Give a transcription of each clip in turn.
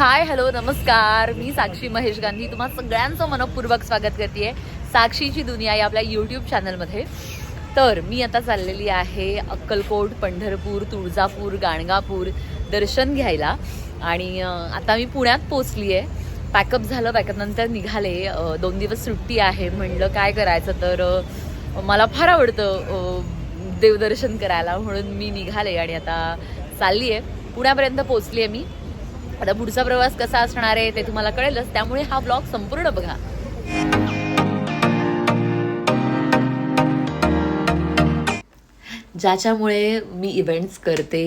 Hi hello नमस्कार. मी साक्षी महेश गांधी. तुम्हा सगळ्यांचं मनपूर्वक स्वागत करते साक्षीची दुनिया या आपल्या यूट्यूब चॅनलमध्ये तर मी आता चाललेली आहे अक्कलकोट पंढरपूर तुळजापूर गाणगापूर दर्शन घ्यायला. आणि आता मी पुण्यात पोचली आहे पॅकअप झालं पॅकअपनंतर निघाले. दोन दिवस सुट्टी आहे. म्हणलं काय करायचं तर मला फार आवडतं देवदर्शन करायला. म्हणून मी निघाले आणि आता चालली आहे पुण्यापर्यंत पोचली आहे मी. आता पुढचा प्रवास कसा असणार आहे ते तुम्हाला कळेलच. त्यामुळे हा ब्लॉग संपूर्ण बघा. ज्याच्यामुळे मी इव्हेंट्स करते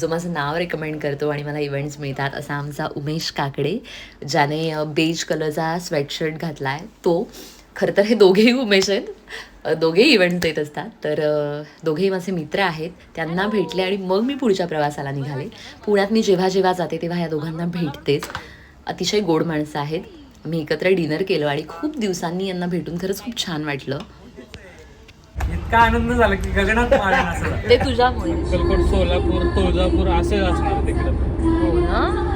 जो माझं नाव रेकमेंड करतो आणि मला इव्हेंट्स मिळतात असा आमचा उमेश काकडे ज्याने बेज कलरचा स्वेटशर्ट घातला आहे तो खरं तर हे दोघेही उमेश आहेत. दोघेही इव्हेंट्स देत असतात. तर दोघेही माझे मित्र आहेत. त्यांना भेटले आणि मग मी पुढच्या प्रवासाला निघाले. पुण्यात मी जेव्हा जेव्हा जाते तेव्हा या दोघांना भेटतेच. अतिशय गोड माणसं आहेत. मी एकत्र डिनर केलं आणि खूप दिवसांनी यांना भेटून खरंच खूप छान वाटलं. इतका आनंद झाला की गगनात असं. ते तुझ्यामुळे. सोलापूर तुळजापूर असेच असणार तिकडे. हो ना?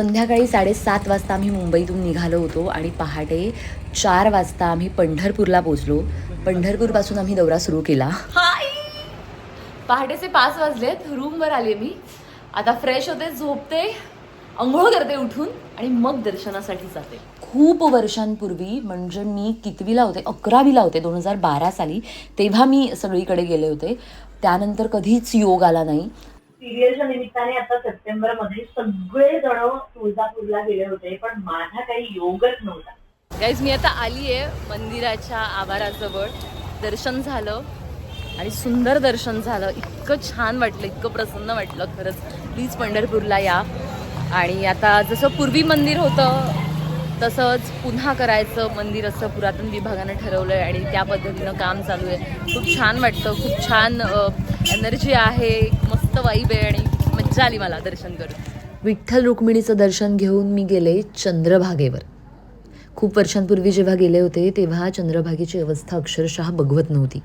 संध्याकाळी साडेसात वाजता आम्ही मुंबईतून निघालो होतो आणि पहाटे चार वाजता आम्ही पंढरपूरला पोचलो पंढरपूरपासून आम्ही दौरा सुरू केला. पहाटेचे पाच वाजलेत. रूमवर आले मी. आता फ्रेश होते झोपते अंघोळ करते उठून आणि मग दर्शनासाठी जाते. खूप वर्षांपूर्वी म्हणजे मी कितवीला होते अकरावीला होते दोन हजार बारा साली तेव्हा मी सगळीकडे गेले होते. त्यानंतर कधीच योग आला नाही. सिरियलच्या निमित्ताने आता सप्टेंबरमध्ये सगळे जण तुळजापूरला गेले होते पण माझा काही योगच नव्हता. गाईज मी आता आली आहे मंदिराच्या आवाराजवळ. दर्शन झालं आणि सुंदर दर्शन झालं. इतकं छान वाटलं इतकं प्रसन्न वाटलं खरंच. प्लीज पंढरपूरला या. आणि आता जसं पूर्वी मंदिर होतं तसंच पुन्हा करायचं मंदिर असं पुरातन विभागानं ठरवलं आहे आणि त्या पद्धतीनं काम चालू आहे. खूप छान वाटतं खूप छान एनर्जी आहे मस्त वाईब आहे आणि मज्जा आली मला दर्शन करून. विठ्ठल रुक्मिणीचं दर्शन घेऊन मी गेले चंद्रभागेवर. खूप वर्षांपूर्वी जेव्हा गेले होते तेव्हा चंद्रभागेची अवस्था अक्षरशः बघवत नव्हती.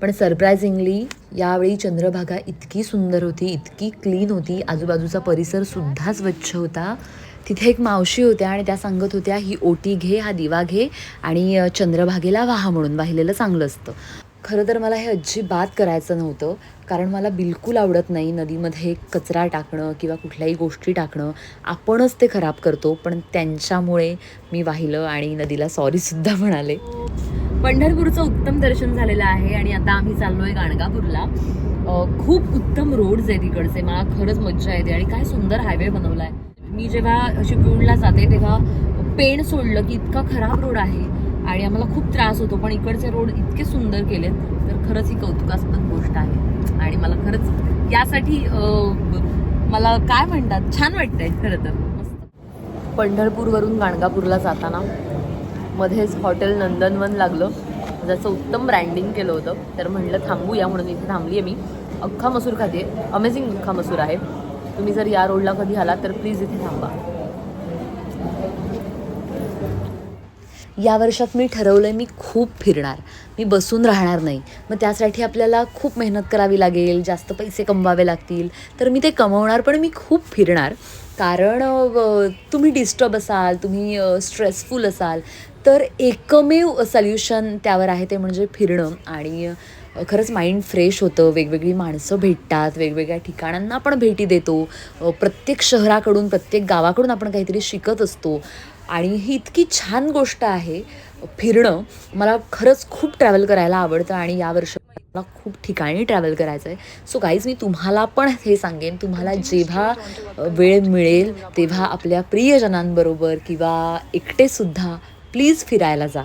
पण सरप्रायझिंगली यावेळी चंद्रभागा इतकी सुंदर होती इतकी क्लीन होती आजूबाजूचा परिसर सुद्धा स्वच्छ होता. तिथे एक मावशी होत्या आणि त्या सांगत होत्या ही ओटी घे हा दिवा घे आणि चंद्रभागेला वाहा म्हणून वाहिलेलं चांगलं असतं. खरं तर मला हे अजिबात करायचं नव्हतं. कारण मला बिलकुल आवडत नाही नदीमध्ये कचरा टाकणं किंवा कुठल्याही गोष्टी टाकणं. आपणच ते खराब करतो पण त्यांच्यामुळे मी वाहिलं आणि नदीला सॉरीसुद्धा म्हणाले. पंढरपूरचं उत्तम दर्शन झालेलं आहे आणि आता आम्ही चाललोय गाणगापूरला. खूप उत्तम रोड्स आहे तिकडचे मला खरंच मज्जा येते आणि काय सुंदर हायवे बनवला आहे मी जेव्हा चिपळूणला जाते तेव्हा पेण सोडलं की इतका खराब रोड आहे. आणि आम्हाला खूप त्रास होतो पण इकडचे रोड इतके सुंदर केलेत तर खरंच ही कौतुकास्पद गोष्ट आहे. आणि मला खरंच यासाठी मला काय म्हणतात? छान वाटतंय खरं तर. मस्त पंढरपूरवरून गाणगापूरला जाताना मध्येच हॉटेल नंदनवन लागलं. ज्याचं उत्तम ब्रँडिंग केलं होतं. तर म्हणलं थांबूया म्हणून इथे थांबली आहे मी. अख्खा मसूर खाते अमेझिंग अख्खा मसूर आहे. तुम्ही जर या रोडला कधी आलात तर प्लीज इथे थांबा. या वर्षात मी ठरवलं आहे मी खूप फिरणार. मी बसून राहणार नाही. मग त्यासाठी आपल्याला खूप मेहनत करावी लागेल जास्त पैसे कमवावे लागतील. तर मी ते कमवणार पण मी खूप फिरणार. कारण तुम्ही डिस्टर्ब असाल तुम्ही स्ट्रेसफुल असाल तर एकमेव सोल्युशन त्यावर आहे ते म्हणजे फिरणं. आणि खरंच माइंड फ्रेश होतं. वेगवेगळी माणसं भेटतात वेगवेगळ्या ठिकाणांना आपण भेटी देतो. प्रत्येक शहराकडून प्रत्येक गावाकडून आपण काहीतरी शिकत असतो. आणि ही इतकी छान गोष्ट आहे फिरणं. मला खरंच खूप ट्रॅव्हल करायला आवडतं आणि या यावर्षी मला खूप ठिकाणी ट्रॅव्हल करायचं आहे सो गाईज मी तुम्हाला पण हे सांगेन तुम्हाला जेव्हा वेळ मिळेल तेव्हा आपल्या प्रियजनांबरोबर किंवा एकटेसुद्धा प्लीज फिरायला जा.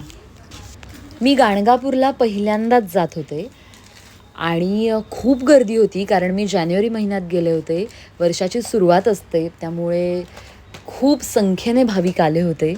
मी गाणगापूरला पहिल्यांदाच जात होते आणि खूप गर्दी होती कारण मी जानेवारी महिन्यात गेले होते. वर्षाची सुरुवात असते त्यामुळे खूप संख्येने भाविक आले होते.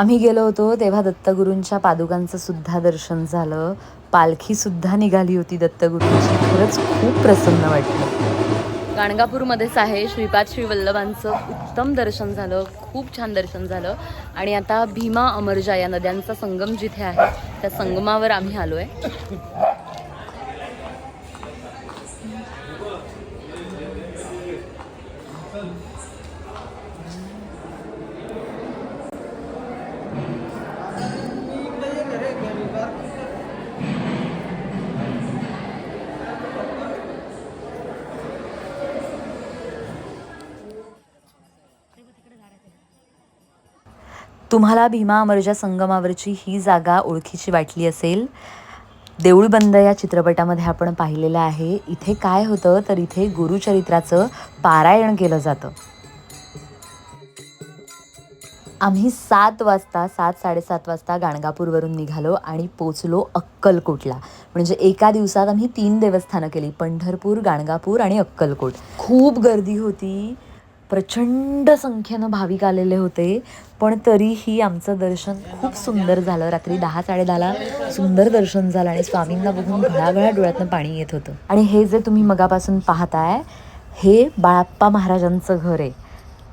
आम्ही गेलो होतो तेव्हा दत्तगुरूंच्या पादुकांचं सुद्धा दर्शन झालं. पालखी सुद्धा निघाली होती दत्तगुरूंची. खरंच खूप प्रसन्न वाटलं. गाणगापूरमध्येच आहे श्रीपाद श्री वल्लभांचं उत्तम दर्शन झालं. खूप छान दर्शन झालं. आणि आता भीमा अमरजा या नद्यांचा संगम जिथे आहे त्या संगमावर आम्ही आलो आहे तुम्हाला भीमा अमरजा संगमावरची ही जागा ओळखीची वाटली असेल. देऊळ बंद या चित्रपटामध्ये आपण पाहिलेलं आहे. इथे काय होतं तर इथे गुरुचरित्राचं पारायण केलं जातं. आम्ही सात वाजता सात साडेसात वाजता गाणगापूरवरून निघालो आणि पोचलो अक्कलकोटला. म्हणजे एका दिवसात आम्ही तीन देवस्थानं केली पंढरपूर गाणगापूर आणि अक्कलकोट. खूप गर्दी होती. प्रचंड संख्येनं भाविक आलेले होते पण तरीही आमचं दर्शन खूप सुंदर झालं. रात्री दहा साडेदहाला सुंदर दर्शन झालं आणि स्वामींना बघून घळाघळा डोळ्यातनं पाणी येत होतं. आणि हे जे तुम्ही मगापासून पाहताय हे बाळाप्पा महाराजांचं घर आहे.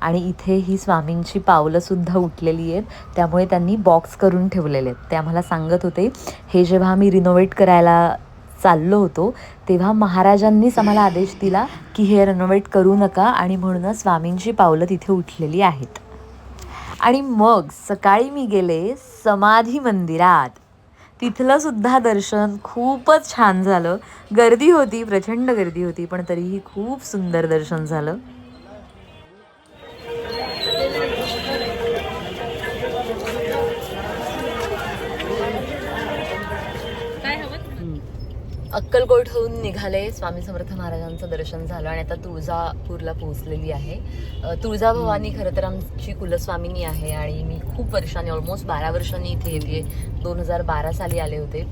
आणि इथे ही स्वामींची पावलंसुद्धा उठलेली आहेत. त्यामुळे त्यांनी बॉक्स करून ठेवलेले आहेत. ते आम्हाला सांगत होते हे जेव्हा आम्ही रिनोव्हेट करायला चाललो होतो तेव्हा महाराजांनीच आम्हाला आदेश दिला की हे रिनोव्हेट करू नका आणि म्हणूनच स्वामींची पावलं तिथे उठलेली आहेत. आणि मग सकाळी मी गेले समाधी मंदिरात. तिथलं सुद्धा दर्शन खूपच छान झालं. गर्दी होती प्रचंड गर्दी होती पण तरीही खूप सुंदर दर्शन झालं. अक्कलकोट होऊन निघाले. स्वामी समर्थ महाराजांचं दर्शन झालं आणि आता तुळजापूरला पोहोचलेली आहे. तुळजाभवानी खरं तर आमची कुलस्वामिनी आहे आणि मी खूप वर्षांनी ऑलमोस्ट बारा वर्षांनी इथे येते. दोन हजार बारा साली आले होते.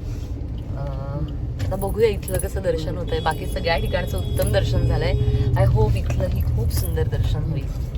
आता बघूया इथलं कसं दर्शन होतंय. बाकी सगळ्या ठिकाणचं उत्तम दर्शन झालंय. आय होप इथलंही खूप सुंदर दर्शन होईल.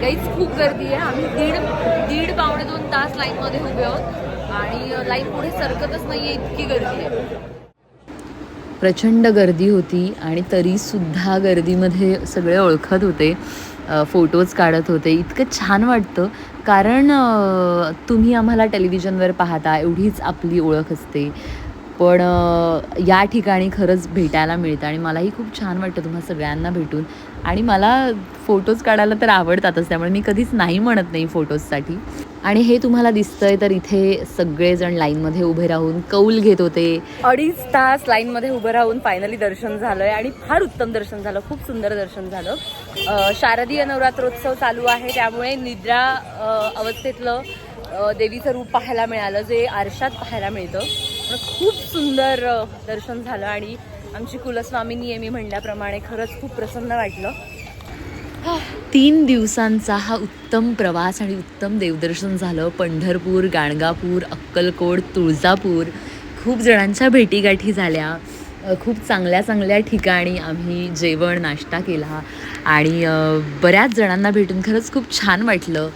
काहीच खूप गर्दी आहे. आम्ही दीड दीड पावणे दोन तास लाईनमध्ये उभे आहोत. आणि लाईन पुढे सरकतच आहे इतकी गर्दी आहे. प्रचंड गर्दी होती आणि तरीसुद्धा गर्दीमध्ये सगळे ओळखत होते फोटोज काढत होते. इतकं छान वाटतं कारण तुम्ही आम्हाला टेलिव्हिजनवर पाहता एवढीच आपली ओळख असते. पण या ठिकाणी खरंच भेटायला मिळतं आणि मलाही खूप छान वाटतं तुम्हा सगळ्यांना भेटून. आणि मला फोटोज काढायला तर आवडतातच त्यामुळे मी कधीच नाही म्हणत नाही फोटोजसाठी. आणि हे तुम्हाला दिसतंय तर इथे सगळेजण लाईनमध्ये उभे राहून कौल घेत होते. अडीच तास लाईनमध्ये उभं राहून फायनली दर्शन झालंय आणि फार उत्तम दर्शन झालं खूप सुंदर दर्शन झालं. शारदीय नवरात्रोत्सव चालू आहे त्यामुळे निद्रा अवस्थेतलं देवीचं रूप पाहायला मिळालं जे आरशात पाहायला मिळतं. खूप सुंदर दर्शन झालं आणि आमची कुलस्वामीनी मी म्हणल्याप्रमाणे खरंच खूप प्रसन्न वाटलं. तीन दिवसांचा हा उत्तम प्रवास आणि उत्तम देवदर्शन झालं. पंढरपूर गाणगापूर अक्कलकोट तुळजापूर. खूप जणांच्या भेटीगाठी झाल्या. खूप चांगल्या चांगल्या ठिकाणी आम्ही जेवण नाश्ता केला. आणि बऱ्याच जणांना भेटून खरंच खूप छान वाटलं.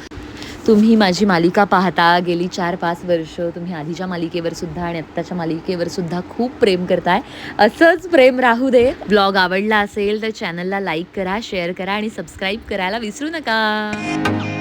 तुम्ही माझी मालिका पाहता गेली चार पाच वर्ष तुम्ही आधीच्या मालिकेवर सुद्धा आणि आत्ताच्या मालिकेवर सुद्धा खूप प्रेम करताय. असंच प्रेम राहू दे. ब्लॉग आवडला असेल तर चॅनलला लाईक करा शेअर करा आणि सबस्क्राईब करायला विसरू नका.